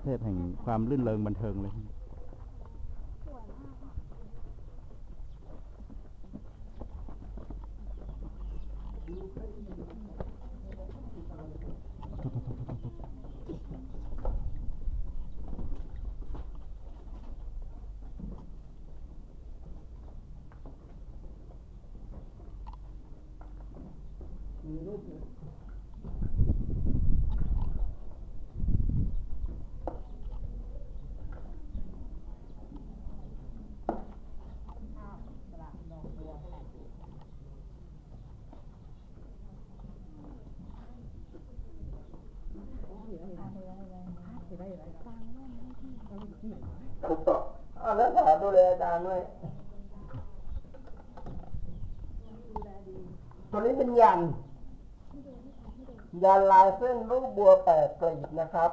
เทพแห่งความรื่นเริงบันเทิงเลย ถูกต้องอาแล้วสาดูแลอาจารย์ด้วยตัวนี้เป็นยัน ยันลายเส้นรูปบัวแปดกลีบนะครับ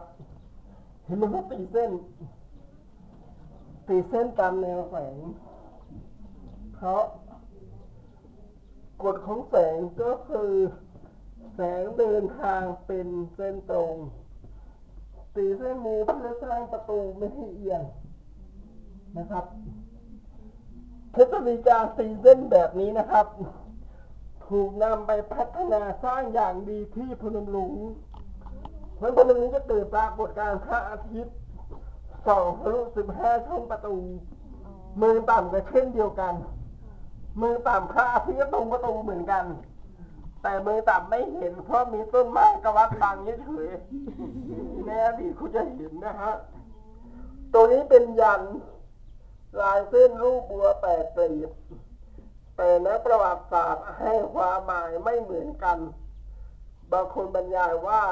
เห็นมันก็ตีเส้น ตีเส้นตามแนวแสงเพราะกฎของแสงก็คือ แสงเดินทางเป็นเส้นตรง ตีเส้นมือเพื่อสร้างประตูไม่ให้เอียงนะครับทคนิคการตีเส้นแบบนี้นะครับ ถูกนำไปพัฒนาสร้างอย่างดีที่พนมรุ้งเพราะพนมรุ้งจะเกิดปรากฏการณ์พระอาทิตย์สองทะลุสิบห้าช่องประตูมือต่ำก็เช่นเดียวกัน มือต่ำพระอาทิตย์ตรงประตูเหมือนกัน แต่มือต่ำไม่เห็น เพราะมีต้นไม้กระวัดบังเฉยๆในอดีคุณจะเห็นนะฮะตัวนี้เป็นยันลายเส้นรูปบัวแปดกลีบแต่นักประวัติศาสตร์ให้ความหมายไม่เหมือนกัน บางคนบรรยายว่า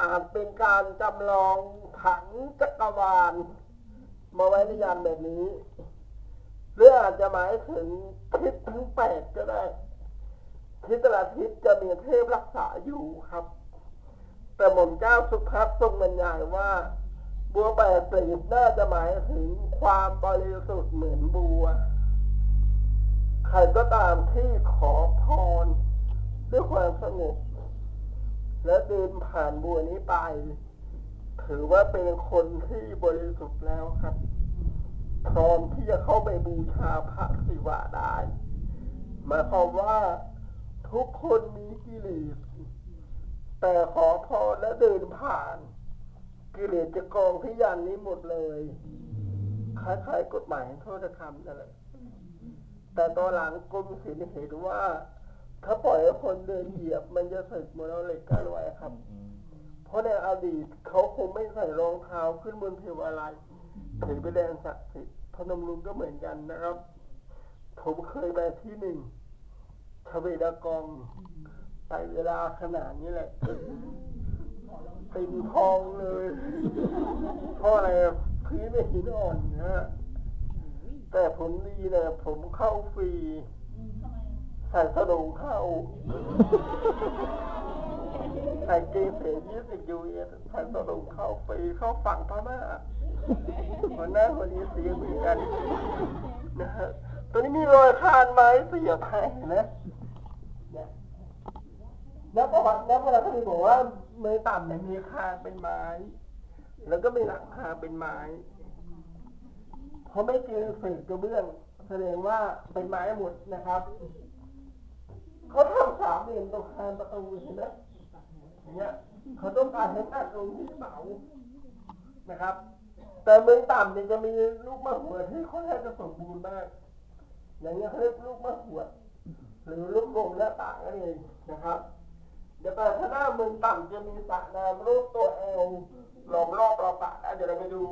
อาจเป็นการจำลองผังจักรวาล มาไว้ในยันแบบนี้ หรืออาจจะหมายถึงทิศทั้งแปดก็ได้ ทิศแต่ละทิศจะมีเทพรักษาอยู่ครับ แต่หม่อมเจ้าสุภัสทรงบรรยายว่า บัวแปดกลีบน่าจะหมายถึงความบริสุทธิ์เหมือนบัว ใครก็ตามที่ขอพร ด้วยความสงบและเดินผ่านบัวนี้ไป ถือว่าเป็นคนที่บริสุทธิ์แล้วครับ พร้อมที่จะเข้าไปบูชาพระศิวะได้หมายความว่า ทุกคนมีกิเลสแต่ขอพรและเดินผ่าน กิเลสจะกองที่ยันนี้หมดเลยคล้ายๆกฎหมายโทษกรรมนั่นแหละแต่ตอนหลังกรมศิลป์เห็นว่า ถ้าปล่อยให้คนเดินเหยียบ มันจะสึกเหมือนเหล็กกันไว้ครับ เพราะในอดีตเขาคงไม่ใส่รองเท้าขึ้นบนเทวาลัยถือเป็นแดนศักดิ์สิทธิ์พนมรุ้งก็เหมือนกันนะครับ ผมเคยไปที่หนึ่ง ทเวดากองไปเวลาขนาดนี้แหละตินพองเลยเพราะอะไรพื้นไม่หินอ่อนนะ แต่ผมดีนะผมเข้าฟรีใส่สะดงเข้าใส่เกเสยยี่สิบยูเอสใส่สะดงเข้าฟรีเข้าฝั่งพม่าหัวหน้าคนนี้เสียเหมือนกันนะฮะตัวนี้มีรอยคานไม้เสียบให้นะ แล้วประวัติแล้วประวัติเขาบอกว่าเมยต่ำเนี่ยมีคานเป็นไม้ แล้วก็มีหลังคาเป็นไม้เพราะไม่เจอเศษกระเบื้องแสดงว่าเป็นไม้หมดนะครับเขาทำสามเหลี่ยมตรงคานประตูเห็นไหมเงี้ยเขาต้องการให้ตัดตรงที่เสานะครับ แต่เมืองต่ำเนี่ยจะมีลูกมะหัวที่ค่อนข้างจะสมบูรณ์มาก อย่างเงี้ยเขาเรียกลูกมะหัวหรือลูกกลมหน้าต่างนั่นเองนะครับ เดี๋ยวไปข้าหน้ามึงต่ำจะมีสระน้ำรูปตัวเอลล้อมรอบเราปะนะเดี๋ยวเราไปดู